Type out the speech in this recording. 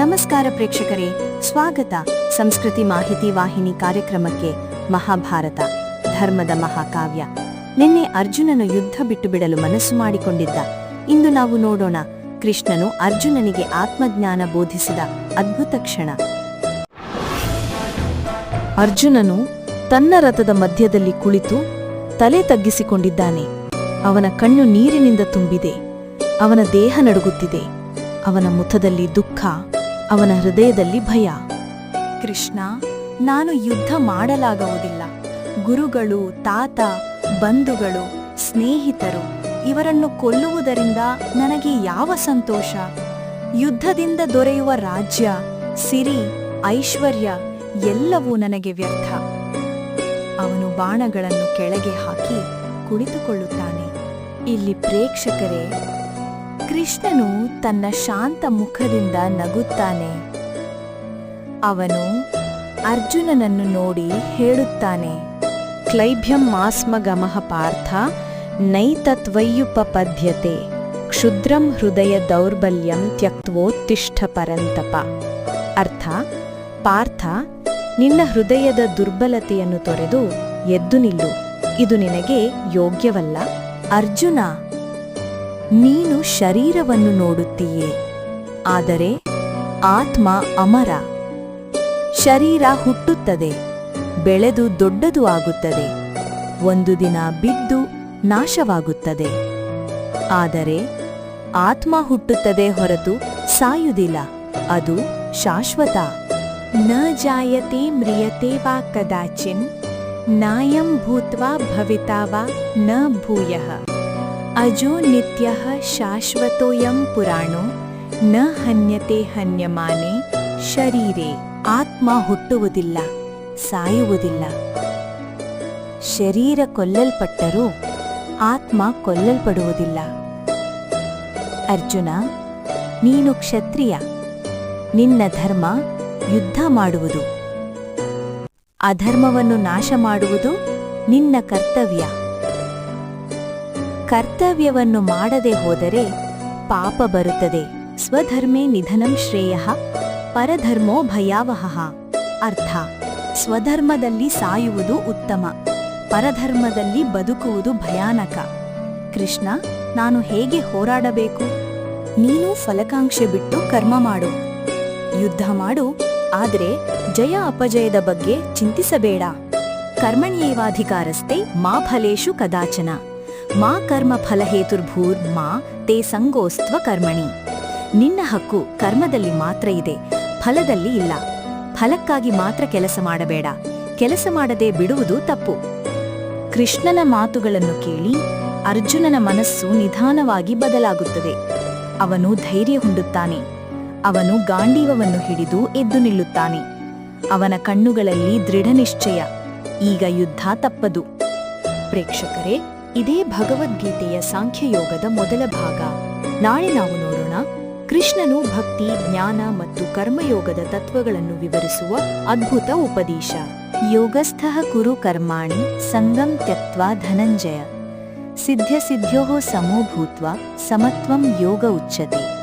ನಮಸ್ಕಾರ ಪ್ರೇಕ್ಷಕರೇ, ಸ್ವಾಗತ. ಸಂಸ್ಕೃತಿ ಮಾಹಿತಿ ವಾಹಿನಿ ಕಾರ್ಯಕ್ರಮಕ್ಕೆ ಮಹಾಭಾರತ, ಧರ್ಮದ ಮಹಾಕಾವ್ಯ. ನಿನ್ನೆ ಅರ್ಜುನನು ಯುದ್ಧ ಬಿಟ್ಟು ಬಿಡಲು ಮನಸ್ಸು ಮಾಡಿಕೊಂಡಿದ್ದ. ಇಂದು ನಾವು ನೋಡೋಣ, ಕೃಷ್ಣನು ಅರ್ಜುನನಿಗೆ ಆತ್ಮಜ್ಞಾನ ಬೋಧಿಸಿದ ಅದ್ಭುತ ಕ್ಷಣ. ಅರ್ಜುನನು ತನ್ನ ರಥದ ಮಧ್ಯದಲ್ಲಿ ಕುಳಿತು ತಲೆ ತಗ್ಗಿಸಿಕೊಂಡಿದ್ದಾನೆ. ಅವನ ಕಣ್ಣು ನೀರಿನಿಂದ ತುಂಬಿದೆ. ಅವನ ದೇಹ ನಡುಗುತ್ತಿದೆ. ಅವನ ಮುಖದಲ್ಲಿ ದುಃಖ. ಅವನ ಹೃದಯದಲ್ಲಿ ಭಯ. ಕೃಷ್ಣ, ನಾನು ಯುದ್ಧ ಮಾಡಲಾಗುವುದಿಲ್ಲ. ಗುರುಗಳು, ತಾತ, ಬಂಧುಗಳು, ಸ್ನೇಹಿತರು, ಇವರನ್ನು ಕೊಲ್ಲುವುದರಿಂದ ನನಗೆ ಯಾವ ಸಂತೋಷ? ಯುದ್ಧದಿಂದ ದೊರೆಯುವ ರಾಜ್ಯ, ಸಿರಿ, ಐಶ್ವರ್ಯ ಎಲ್ಲವೂ ನನಗೆ ವ್ಯರ್ಥ. ಅವನು ಬಾಣಗಳನ್ನು ಕೆಳಗೆ ಹಾಕಿ ಕುಳಿತುಕೊಳ್ಳುತ್ತಾನೆ. ಇಲ್ಲಿ ಪ್ರೇಕ್ಷಕರೇ ಕೃಷ್ಣನು ತನ್ನ ಶಾಂತ ಮುಖದಿಂದ ನಗುತ್ತಾನೆ. ಅವನು ಅರ್ಜುನನನ್ನು ನೋಡಿ ಹೇಳುತ್ತಾನೆ, ಕ್ಲೈಭ್ಯಂ ಮಾಸ್ಮಗಮಃ ಪಾರ್ಥ ನೈತತ್ವಯ್ಯುಪಪದ್ಯತೆ ಕ್ಷುದ್ರಂ ಹೃದಯ ದೌರ್ಬಲ್ಯಂ ತ್ಯಕ್ತ್ವೋತ್ತಿಷ್ಠ ಪರಂತಪ. ಅರ್ಥ, ಪಾರ್ಥ, ನಿನ್ನ ಹೃದಯದ ದುರ್ಬಲತೆಯನ್ನು ತೊರೆದು ಎದ್ದು ನಿಲ್ಲು. ಇದು ನಿನಗೆ ಯೋಗ್ಯವಲ್ಲ. ಅರ್ಜುನ ನೀನು ಶರೀರವನ್ನು ನೋಡುತ್ತೀಯೆ? ಆದರೆ ಆತ್ಮ ಅಮರ. ಶರೀರ ಹುಟ್ಟುತ್ತದೆ, ಬೆಳೆದು ದೊಡ್ಡದು ಆಗುತ್ತದೆ, ಒಂದು ದಿನ ಬಿದ್ದು ನಾಶವಾಗುತ್ತದೆ. ಆದರೆ ಆತ್ಮ ಹುಟ್ಟುತ್ತದೆ ಹೊರತು ಸಾಯುವುದಿಲ್ಲ, ಅದು ಶಾಶ್ವತ. ನ ಜಾಯತೆ ಮ್ರಿಯತೆ ವಾ ಕದಾಚಿನ್, ನಾಯಂ ಭೂತ್ವಾ ಭವಿತಾವಾ ನ ಭೂಯಃ. ಅಜೋ ನಿತ್ಯ ಶಾಶ್ವತೋಯಂ ಪುರಾಣೋ, ನ ಹನ್ಯತೆ ಹನ್ಯಮಾನೆ, ಶರೀರೆ, ಆತ್ಮ ಹುಟ್ಟುವುದಿಲ್ಲ, ಸಾಯುವುದಿಲ್ಲ. ಶರೀರ ಕೊಲ್ಲಲ್ಪಟ್ಟರೂ ಆತ್ಮ ಕೊಲ್ಲಲ್ಪಡುವುದಿಲ್ಲ. ಅರ್ಜುನ, ನೀನು ಕ್ಷತ್ರಿಯ, ನಿನ್ನ ಧರ್ಮ ಯುದ್ಧ ಮಾಡುವುದು. ಅಧರ್ಮವನ್ನು ನಾಶ ಮಾಡುವುದು ನಿನ್ನ ಕರ್ತವ್ಯ. ಕರ್ತವ್ಯವನ್ನು ಮಾಡದೆ ಹೋದರೆ ಪಾಪ ಬರುತ್ತದೆ. ಸ್ವಧರ್ಮೇ ನಿಧನಂ ಶ್ರೇಯ, ಪರಧರ್ಮೋ ಭಯಾವಹ. ಅರ್ಥ. ಸ್ವಧರ್ಮದಲ್ಲಿ ಸಾಯುವುದು ಉತ್ತಮ. ಪರಧರ್ಮದಲ್ಲಿ ಬದುಕುವುದು ಭಯಾನಕ. ಕೃಷ್ಣ, ನಾನು ಹೇಗೆ ಹೋರಾಡಬೇಕು? ನೀನು ಫಲಕಾಂಕ್ಷೆ ಬಿಟ್ಟು ಕರ್ಮ ಮಾಡು. ಯುದ್ಧ ಮಾಡು, ಆದರೆ ಜಯ ಅಪಜಯದ ಬಗ್ಗೆ ಚಿಂತಿಸಬೇಡ. ಕರ್ಮಣ್ಯೇವಾಧಿಕಾರಸ್ತೆ ಮಾ ಫಲೇಶು ಕದಾಚನ. ಮಾ ಕರ್ಮ ಫಲಹೇತುರ್ಭೂರ್ ಮಾ ತೇ ಸಂಗೋಸ್ತ್ವ ಕರ್ಮಣಿ. ನಿನ್ನ ಹಕ್ಕು ಕರ್ಮದಲ್ಲಿ ಮಾತ್ರ ಇದೆ, ಫಲದಲ್ಲಿ ಇಲ್ಲ. ಫಲಕ್ಕಾಗಿ ಮಾತ್ರ ಕೆಲಸ ಮಾಡಬೇಡ, ಕೆಲಸ ಮಾಡದೆ ಬಿಡುವುದು ತಪ್ಪು. ಕೃಷ್ಣನ ಮಾತುಗಳನ್ನು ಕೇಳಿ ಅರ್ಜುನನ ಮನಸ್ಸು ನಿಧಾನವಾಗಿ ಬದಲಾಗುತ್ತದೆ. ಅವನು ಧೈರ್ಯ ಹೊಂದುತ್ತಾನೆ ಅವನು ಗಾಂಡೀವವನ್ನು ಹಿಡಿದು ಎದ್ದು ನಿಲ್ಲುತ್ತಾನೆ. ಅವನ ಕಣ್ಣುಗಳಲ್ಲಿ ದೃಢನಿಶ್ಚಯ, ಈಗ ಯುದ್ಧ ತಪ್ಪದು. ಪ್ರೇಕ್ಷಕರೇ ಇದೇ ಭಗವದ್ಗೀತೆಯ ಸಾಂಖ್ಯಯೋಗದ ಮೊದಲ ಭಾಗ. ನಾಳೆ ನಾವು ನೋಡೋಣ ಕೃಷ್ಣನು ಭಕ್ತಿ, ಜ್ಞಾನ ಮತ್ತು ಕರ್ಮಯೋಗದ ತತ್ವಗಳನ್ನು ವಿವರಿಸುವ ಅದ್ಭುತ ಉಪದೇಶ. ಯೋಗಸ್ಥಃ ಕುರು ಕರ್ಮಾಣಿ ಸಂಗಂ ತ್ಯಕ್ತ್ವಾ ಧನಂಜಯ. ಸಿದ್ಧ ಸಿದ್ಧೋ ಸಮೋ ಸಮತ್ವಂ ಯೋಗ ಉಚ್ಯತೆ.